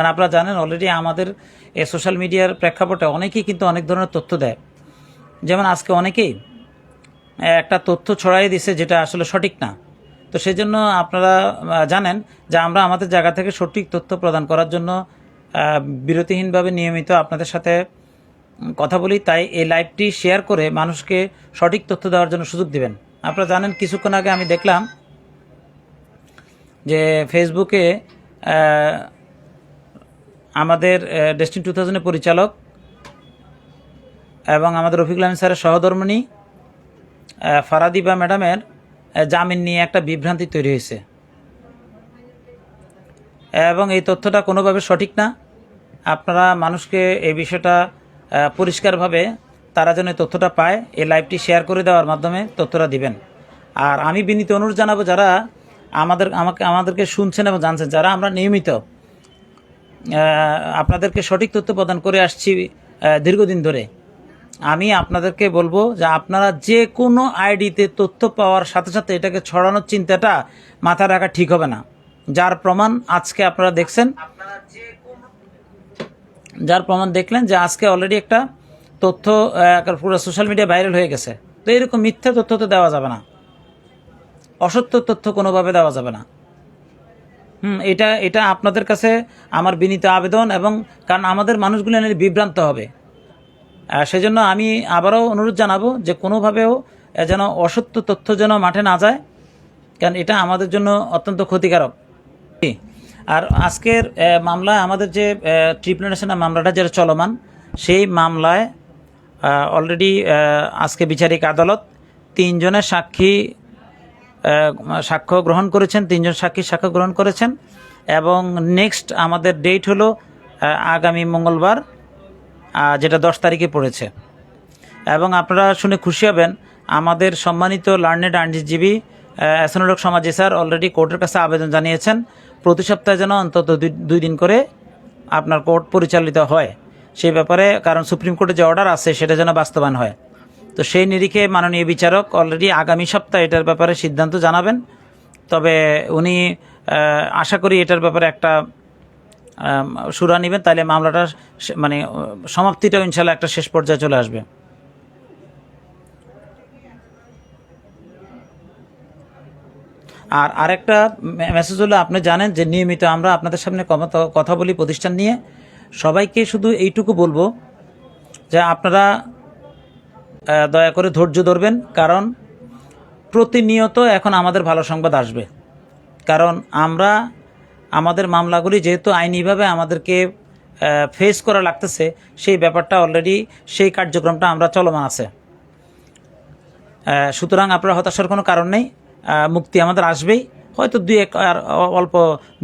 কারণ আপনারা জানেন অলরেডি আমাদের এই সোশ্যাল মিডিয়ার প্রেক্ষাপটে অনেকেই কিন্তু অনেক ধরনের তথ্য দেয়। যেমন আজকে অনেকেই একটা তথ্য ছড়াই দিছে যেটা আসলে সঠিক না। তো সেই জন্য আপনারা জানেন যে আমরা আমাদের জায়গা থেকে সঠিক তথ্য প্রদান করার জন্য বিরতিহীনভাবে নিয়মিত আপনাদের সাথে কথা বলি। তাই এই লাইভটি শেয়ার করে মানুষকে সঠিক তথ্য দেওয়ার জন্য সুযোগ দিবেন। আপনারা জানেন কিছুক্ষণ আগে আমি দেখলাম যে ফেসবুকে আমাদের ডেস্টিন টু থাউজেন্ডের পরিচালক এবং আমাদের রফিকুল আহমেদ স্যারের সহধর্মিণী ফারাদিবা ম্যাডামের জামিন নিয়ে একটা বিভ্রান্তি তৈরি হয়েছে। এবং এই তথ্যটা কোনোভাবে সঠিক না। আপনারা মানুষকে এই বিষয়টা পরিষ্কারভাবে তারা যেন তথ্যটা পায়, এই লাইভটি শেয়ার করে দেওয়ার মাধ্যমে তথ্যটা দিবেন। আর আমি বিনীত অনুরোধ জানাব যারা আমাদের, আমাকে, আমাদেরকে শুনছেন এবং জানছেন, যারা আমরা নিয়মিত আপনাদেরকে সঠিক তথ্য প্রদান করে আসছি দীর্ঘদিন ধরে। আমি আপনাদেরকে বলব যে আপনারা যে কোনো আইডিতে তথ্য পাওয়ার সাথে সাথে এটাকে ছড়ানোর চিন্তাটা মাথায় রাখা ঠিক হবে না। যার প্রমাণ আজকে আপনারা দেখছেন। যার প্রমাণ দেখলেন যে আজকে অলরেডি একটা তথ্য পুরো সোশ্যাল মিডিয়া ভাইরাল হয়ে গেছে। তো এরকম মিথ্যা তথ্য তো দেওয়া যাবে না। অসত্য তথ্য কোনোভাবে দেওয়া যাবে না। হুম, এটা এটা আপনাদের কাছে আমার বিনীত আবেদন এবং কারণ আমাদের মানুষগুলো নিয়ে বিভ্রান্ত হবে। সেজন্য আমি আবারও অনুরোধ জানাব যে কোনোভাবেও যেন অসত্য তথ্য যেন মাঠে না যায়, কারণ এটা আমাদের জন্য অত্যন্ত ক্ষতিকারক। আর আজকের মামলায় আমাদের যে ট্রিপলিনেশনের মামলাটা যেটা চলমান, সেই মামলায় অলরেডি আজকে বিচারিক আদালত তিনজনের সাক্ষী সাক্ষ্য গ্রহণ করেছেন, তিনজন সাক্ষী সাক্ষ্য গ্রহণ করেছেন। এবং নেক্সট আমাদের ডেট হলো আগামী মঙ্গলবার যেটা দশ তারিখে পড়েছে। এবং আপনারা শুনে খুশি হবেন, আমাদের সম্মানিত লার্নেড আইনজীবী অ্যাসনোলক সমাজে স্যার অলরেডি কোর্টের কাছে আবেদন জানিয়েছেন। প্রতি সপ্তাহে যেন অন্তত দুই- দিন করে আপনার কোর্ট পরিচালিত হয়। সেই ব্যাপারে কারণ সুপ্রিম কোর্টে যে অর্ডার আছে, সেটা যেন বাস্তবায়ন হয়। তো সেই নিরিখে মাননীয় বিচারক অলরেডি আগামী সপ্তাহে এটার ব্যাপারে সিদ্ধান্ত জানাবেন। তবে উনি আশা করি এটার ব্যাপারে একটা সুরা নেবেন তাহলে মামলাটা মানে সমাপ্তিটাও ইনশাল্লাহ একটা শেষ পর্যায়ে চলে আসবে। আর আরেকটা মেসেজ হলো, আপনি জানেন যে নিয়মিত আমরা আপনাদের সামনে কথা বলি প্রতিষ্ঠান নিয়ে। সবাইকে শুধু এইটুকু বলব যে আপনারা দয়া করে ধৈর্য ধরবেন, কারণ প্রতিনিয়ত এখন আমাদের ভালো সংবাদ আসবে। কারণ আমরা আমাদের মামলাগুলি যেহেতু আইনিভাবে আমাদেরকে ফেস করা লাগতেছে, সেই ব্যাপারটা অলরেডি সেই কার্যক্রমটা আমরা চলমান আছে। সুতরাং আপনার হতাশার কোনো কারণ নেই মুক্তি আমাদের আসবেই। হয়তো দুই এক, আর অল্প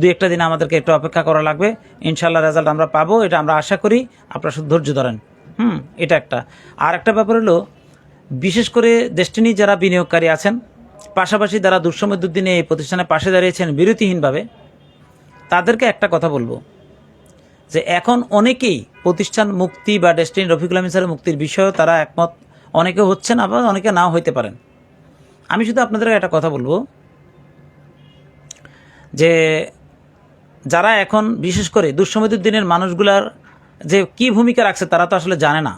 দুই একটা দিন আমাদেরকে একটু অপেক্ষা করা লাগবে। ইনশাল্লাহ রেজাল্ট আমরা পাবো, এটা আমরা আশা করি। আপনারা শুধু ধৈর্য ধরেন। হুম, এটা একটা। আর একটা ব্যাপার হলো, বিশেষ করে ডেস্টিনি যারা বিনিয়োগকারী আছেন, পাশাপাশি যারা দুঃসমৃদ্ধ দিনে এই প্রতিষ্ঠানের পাশে দাঁড়িয়েছেন বিরতিহীনভাবে, তাদেরকে একটা কথা বলব। যে এখন অনেকেই প্রতিষ্ঠান মুক্তি বা ডেস্টিনি রফিকুল স্যারের মুক্তির বিষয়েও তারা একমত। অনেকে হচ্ছেন আবার অনেকে নাও হইতে পারেন। আমি শুধু আপনাদের একটা কথা বলব, যে যারা এখন বিশেষ করে দুঃসমৃদ্ধ দিনের মানুষগুলার যে কি ভূমিকা রাখছে তারা তো আসলে জানে না।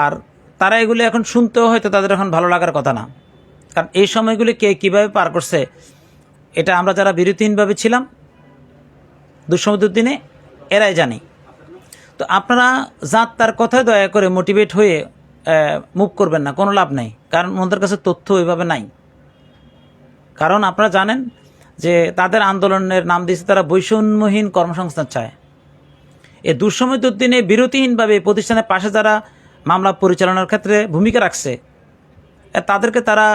আর তারা এগুলো এখন শুনতেও হয়তো তাদের এখন ভালো লাগার কথা না। কারণ এই সময়গুলি কে কীভাবে পার করছে, এটা আমরা যারা বিরতিহীনভাবে ছিলাম দুঃসমুদ্র দিনে এরাই জানি। তো আপনারা যার তার কথায় দয়া করে মোটিভেট হয়ে মুভ করবেন না, কোনো লাভ নেই। কারণ ওনাদের কাছে তথ্য ওইভাবে নাই। কারণ আপনারা জানেন যে তাদের আন্দোলনের নাম দিয়েছে তারা বৈষম্যহীন কর্মসংস্থান চায়। এই দুঃসমৃদ্ধ দিনে বিরতিহীনভাবে প্রতিষ্ঠানের পাশে যারা মামলা পরিচালনার ক্ষেত্রে ভূমিকা রাখছে তাদেরকে তারা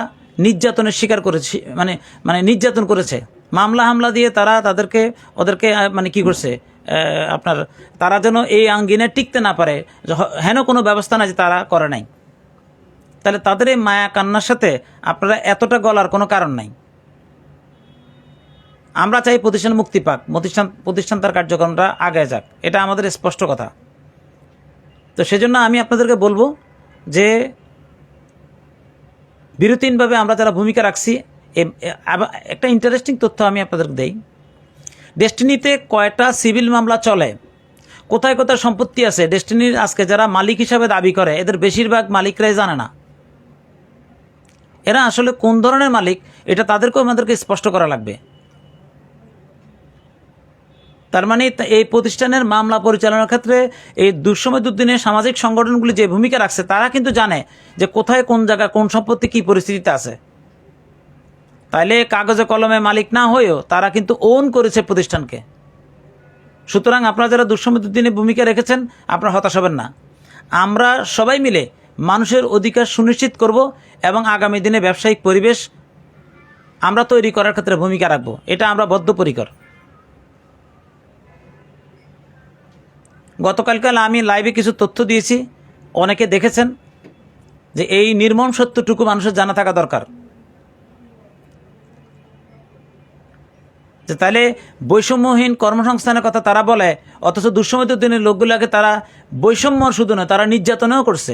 নির্যাতনের শিকার করেছে মানে মানে নির্যাতন করেছে। মামলা হামলা দিয়ে তারা তাদেরকে, ওদেরকে মানে কি করছে আপনার, তারা যেন এই আঙ্গিনে টিকতে না পারে হেন কোনো ব্যবস্থা না যে তারা করে নাই। তাহলে তাদের এই মায়া কান্নার সাথে আপনারা এতটা গলার কোনো কারণ নাই। আমরা চাই প্রতিষ্ঠান মুক্তি পাক, প্রতিষ্ঠান প্রতিষ্ঠান তার কার্যক্রমটা আগে যাক। এটা আমাদের স্পষ্ট কথা। তো সেজন্য আমি আপনাদেরকে বলব যে বিরতিহীনভাবে আমরা যারা ভূমিকা রাখছি একটা ইন্টারেস্টিং তথ্য আমি আপনাদেরকে দেই। ডেস্টিনিতে কয়টা সিভিল মামলা চলে? কোথায় কোথায় সম্পত্তি আছে? ডেস্টিনির আজকে যারা মালিক হিসাবে দাবি করে, এদের বেশিরভাগ মালিকরাই জানে না। এরা আসলে কোন ধরনের মালিক? এটা তাদেরকেও আমাদেরকে স্পষ্ট করা লাগবে। তার মানে এই প্রতিষ্ঠানের মামলা পরিচালনার ক্ষেত্রে এই দুঃসময় দুর্দিনের সামাজিক সংগঠনগুলি যে ভূমিকা রাখছে, তারা কিন্তু জানে যে কোথায় কোন জায়গায় কোন সম্পত্তি কী পরিস্থিতিতে আছে। তাইলে কাগজে কলমে মালিক না হয়েও তারা কিন্তু ওন করেছে প্রতিষ্ঠানকে। সুতরাং আপনারা যারা দুঃসময় দুর্দিনে ভূমিকা রেখেছেন, আপনারা হতাশ হবেন না। আমরা সবাই মিলে মানুষের অধিকার সুনিশ্চিত করব এবং আগামী দিনে ব্যবসায়িক পরিবেশ আমরা তৈরি করার ক্ষেত্রে ভূমিকা রাখব। এটা আমরা বদ্ধপরিকর। গতকালকাল আমি লাইভে কিছু তথ্য দিয়েছি। অনেকে দেখেছেন যে এই নির্মম সত্যটুকু মানুষের জানা থাকা দরকার। যে তাহলে বৈষম্যহীন কর্মসংস্থানের কথা তারা বলে, অথচ দুঃসময় দিনের লোকগুলোকে তারা বৈষম্য শুধু নয়, তারা নির্যাতনেও করছে।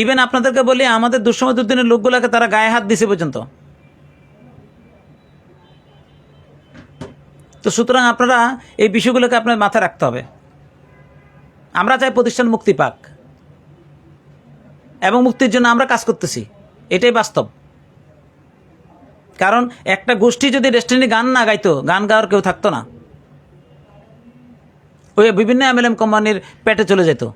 ইভেন আপনাদেরকে বলি, আমাদের দুঃসময় দিনের লোকগুলোকে তারা গায়ে হাত দিছে পর্যন্ত। তো সুতরাং আপনারা এই বিষয়গুলোকে আপনার মাথায় রাখতে হবে। আমরা চাই প্রতিষ্ঠান মুক্তি পাক। এবং মুক্তির জন্য আমরা কাজ করতেছি। এটাই বাস্তব। কারণ একটা গোষ্ঠী যদি ডেস্টিনি গান না গাইতো, গান গাওয়ার কেউ থাকতো না। ওই বিভিন্ন এমএলএম কোম্পানির পেটে চলে যেত।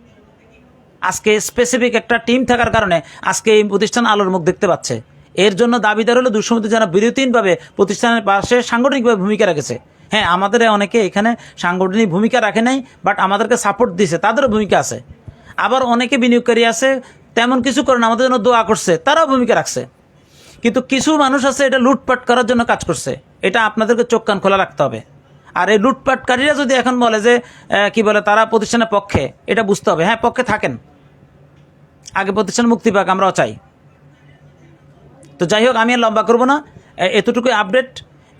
আজকে স্পেসিফিক একটা টিম থাকার কারণে আজকে এই প্রতিষ্ঠান আলোর মুখ দেখতে পাচ্ছে। এর জন্য দাবিদার হলো দুঃসমৃদ্ধ যারা বিরতিহীনভাবে প্রতিষ্ঠানের পাশে সাংগঠনিকভাবে ভূমিকা রেখেছে। হ্যাঁ আমাদের অনেকে এখানে সাংগঠনিক ভূমিকা রাখে নাই বাট আমাদেরকে সাপোর্ট দিছে, তাদেরও ভূমিকা আছে। আবার অনেকে বিনিয়োগকারী আছে, তেমন কিছু করেন আমাদের জন্য দোয়া করছে, তারাও ভূমিকা রাখছে। কিন্তু কিছু মানুষ আছে, এটা লুটপাট করার জন্য কাজ করছে। এটা আপনাদেরকে চোখ কান খোলা রাখতে হবে। আর এই লুটপাটকারীরা যদি এখন বলে যে কি বলে, তারা প্রতিষ্ঠানের পক্ষে, এটা বুঝতে হবে। হ্যাঁ পক্ষে থাকেন। আগে প্রতিষ্ঠান মুক্তি পাক, আমরাও চাই। তো যাই হোক, আমি আর লম্বা করব না। এতটুকুই আপডেট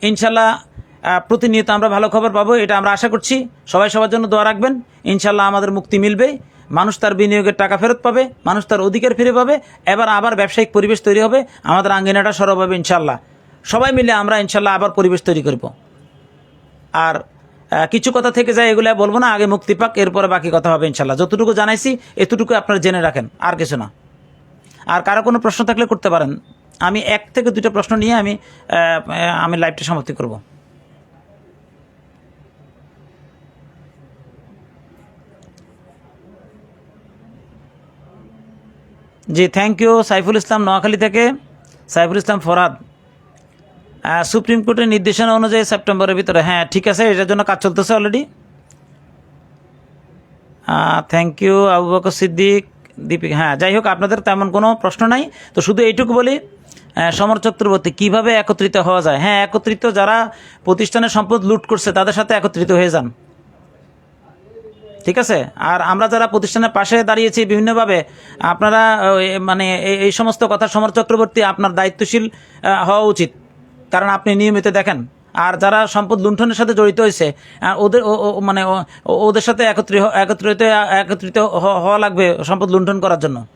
ইনশাল্লাহ প্রতিনিয়ত আমরা ভালো খবর পাবো, এটা আমরা আশা করছি। সবাই সবার জন্য দোয়া রাখবেন। ইনশাল্লাহ আমাদের মুক্তি মিলবে। মানুষ তার বিনিয়োগের টাকা ফেরত পাবে, মানুষ তার অধিকার ফিরে পাবে, এবার আবার ব্যবসায়িক পরিবেশ তৈরি হবে, আমাদের আঙ্গিনাটা সরব হবে ইনশাল্লাহ। সবাই মিলে আমরা ইনশাল্লাহ আবার পরিবেশ তৈরি করব। আর কিছু কথা থেকে যায় এগুলো বলব না, আগে মুক্তি পাক, এরপরে বাকি কথা হবে ইনশাল্লাহ। যতটুকু জানাইছি, এতটুকু আপনারা জেনে রাখেন, আর কিছু না। আর কারও কোনো প্রশ্ন থাকলে করতে পারেন। আমি এক থেকে দুটো প্রশ্ন নিয়ে আমি আমি লাইভটা সমাপ্তি করব। জি থ্যাংক ইউ সাইফুল ইসলাম নোয়াখালী থেকে। সাইফুল ইসলাম ফরাদ। সুপ্রিম কোর্টের নির্দেশনা অনুযায়ী সেপ্টেম্বরের ভিতরে। হ্যাঁ ঠিক আছে, এটার জন্য কাজ চলতেছে already thank you Abu Bakar Siddique, Deepik. হ্যাঁ যাই হোক, আপনাদের তেমন কোনো প্রশ্ন নাই। তো শুধু এইটুকু বলি সমর চক্রবর্তী, কীভাবে একত্রিত হওয়া যায়? হ্যাঁ একত্রিত যারা প্রতিষ্ঠানের সম্পদ লুট করছে, তাদের সাথে একত্রিত হয়ে যান। ঠিক আছে? আর আমরা যারা প্রতিষ্ঠানের পাশে দাঁড়িয়েছি বিভিন্নভাবে, আপনারা মানে এই- সমস্ত কথা সমর চক্রবর্তী আপনার দায়িত্বশীল হওয়া উচিত। কারণ আপনি নিয়মিত দেখেন। আর যারা সম্পদ লুণ্ঠনের সাথে জড়িত হয়েছে ওদের মানে ওদের সাথে একত্রিত একত্রিত একত্রিত হওয়া লাগবে সম্পদ লুণ্ঠন করার জন্য।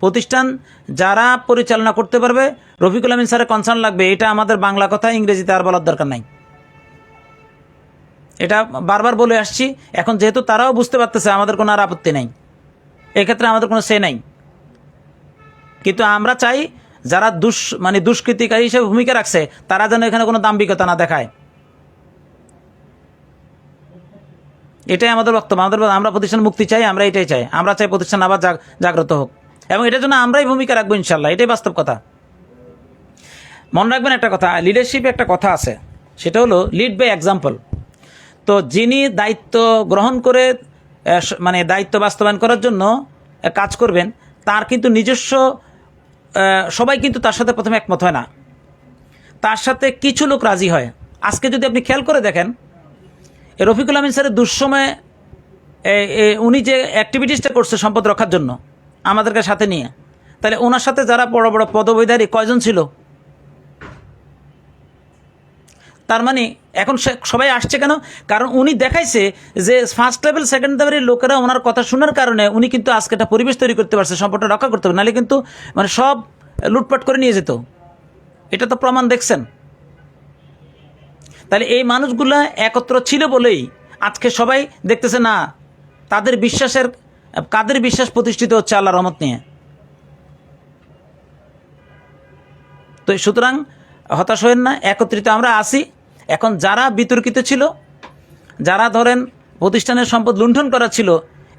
প্রতিষ্ঠান যারা পরিচালনা করতে পারবে, রফিকুল আমিন স্যারের কনসার্ন লাগবে, এটা আমাদের বাংলা কথা, ইংরেজিতে আর বলার দরকার নাই। এটা বারবার বলে আসছি। এখন যেহেতু তারাও বুঝতে পারতেছে, আমাদের কোনো আর আপত্তি নেই। এক্ষেত্রে আমাদের কোনো সে নাই। কিন্তু আমরা চাই, যারা দুষ মানে দুষ্কৃতিকারী হিসেবে ভূমিকা রাখছে, তারা যেন এখানে কোনো দাম্ভিকতা না দেখায়। এটাই আমাদের বক্তব্য। আমাদের আমরা প্রতিষ্ঠান মুক্তি চাই, আমরা এটাই চাই। আমরা চাই প্রতিষ্ঠান আবার জাগ- জাগ্রত হোক। এবং এটার জন্য আমরাই ভূমিকা রাখব ইনশাল্লাহ এটাই বাস্তব কথা। মনে রাখবেন একটা কথা লিডারশিপে একটা কথা আছে, সেটা হলো লিড বাই এক্সাম্পল তো যিনি দায়িত্ব গ্রহণ করে মানে দায়িত্ব বাস্তবায়ন করার জন্য কাজ করবেন, তার কিন্তু নিজস্ব সবাই কিন্তু তার সাথে প্রথমে একমত হয় না। তার সাথে কিছু লোক রাজি হয়। আজকে যদি আপনি খেয়াল করে দেখেন রফিকুল আমিন স্যারের দুঃসময়ে উনি যে অ্যাক্টিভিটিসটা করছে সম্পদ রক্ষার জন্য, আমাদেরকে সাথে নিয়ে, তাহলে ওনার সাথে যারা বড় বড় পদবৈধারী কয়জন ছিল? তার মানে এখন সবাই আসছে কেন? কারণ উনি দেখাইছে যে ফার্স্ট লেভেল সেকেন্ড লেভেলের লোকেরা ওনার কথা শোনার কারণে উনি কিন্তু আজকে একটা পরিবেশ তৈরি করতে পারছে, সম্পদটা রক্ষা করতে পারে নাহলে কিন্তু মানে সব লুটপাট করে নিয়ে যেত। এটা তো প্রমাণ দেখছেন। তাহলে এই মানুষগুলো একত্র ছিল বলেই আজকে সবাই দেখতেছে, না, তাদের বিশ্বাসের, কাদের বিশ্বাস প্রতিষ্ঠিত হচ্ছে আল্লাহ রহমত নিয়ে? তো সুতরাং হতাশ হয়েন না, একত্রিত আমরা আসি এখন যারা বিতর্কিত ছিল, যারা ধরেন প্রতিষ্ঠানের সম্পদ লুণ্ঠন করা ছিল,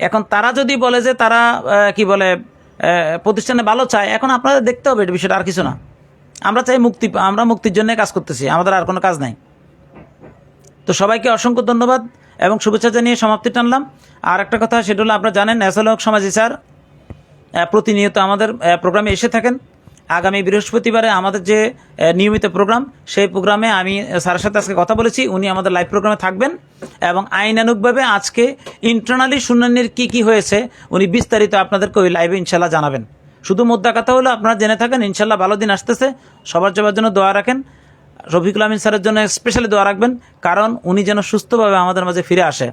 এখন তারা যদি বলে যে তারা কি বলে প্রতিষ্ঠানে ভালো চায়, এখন আপনাদের দেখতে হবে এটা বিষয়টা আর কিছু না। আমরা চাই মুক্তি, আমরা মুক্তির জন্য কাজ করতেছি, আমাদের আর কোনো কাজ নাই। তো সবাইকে অসংখ্য ধন্যবাদ এবং শুভেচ্ছা জানিয়ে সমাপ্তি টানলাম। আর একটা কথা, সেটা হলো আপনারা জানেন, ন্যাশনাল সমাজ স্যার প্রতিনিয়ত আমাদের প্রোগ্রামে এসে থাকেন। আগামী বৃহস্পতিবারে আমাদের যে নিয়মিত প্রোগ্রাম, সেই প্রোগ্রামে আমি স্যারের সাথে আজকে কথা বলেছি। উনি আমাদের লাইভ প্রোগ্রামে থাকবেন এবং আইনানুগভাবে আজকে ইন্টারনালি শুনানির কি কি হয়েছে, উনি বিস্তারিত আপনাদেরকে ওই লাইভে ইনশাল্লাহ জানাবেন। শুধু মোদ্দা কথা হলো, আপনারা জেনে থাকেন ইনশাল্লাহ ভালো দিন আসতেছে। সবার সবার জন্য দোয়া রাখেন। রফিকুল আমিন স্যারের জন্য স্পেশালি দোয়া রাখবেন, কারণ উনি যেন সুস্থভাবে আমাদের মাঝে ফিরে আসে।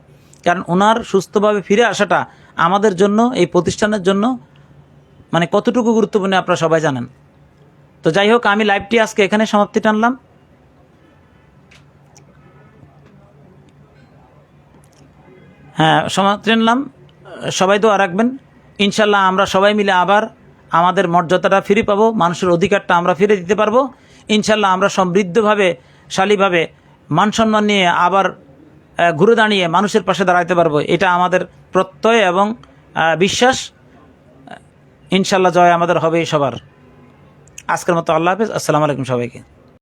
কারণ ওনার সুস্থভাবে ফিরে আসাটা আমাদের জন্য, এই প্রতিষ্ঠানের জন্য মানে কতটুকু গুরুত্বপূর্ণ আপনারা সবাই জানেন। তো যাই হোক, আমি লাইভটি আজকে এখানে সমাপ্তি টানলাম। হ্যাঁ সমাপ্তি টানলাম। সবাই দোয়া রাখবেন। ইনশাল্লাহ আমরা সবাই মিলে আবার আমাদের মর্যাদাটা ফিরে পাবো, মানুষের অধিকারটা আমরা ফিরে দিতে পারব। ইনশাল্লাহ আমরা সমৃদ্ধভাবে, শালীভাবে মান সম্মান নিয়ে আবার ঘুরে দাঁড়িয়ে মানুষের পাশে দাঁড়াতে পারব। এটা আমাদের প্রত্যয় এবং বিশ্বাস। ইনশাল্লাহ জয় আমাদের হবেই সবার। আজকের মতো আল্লাহ হাফিজ আসসালামু আলাইকুম সবাইকে।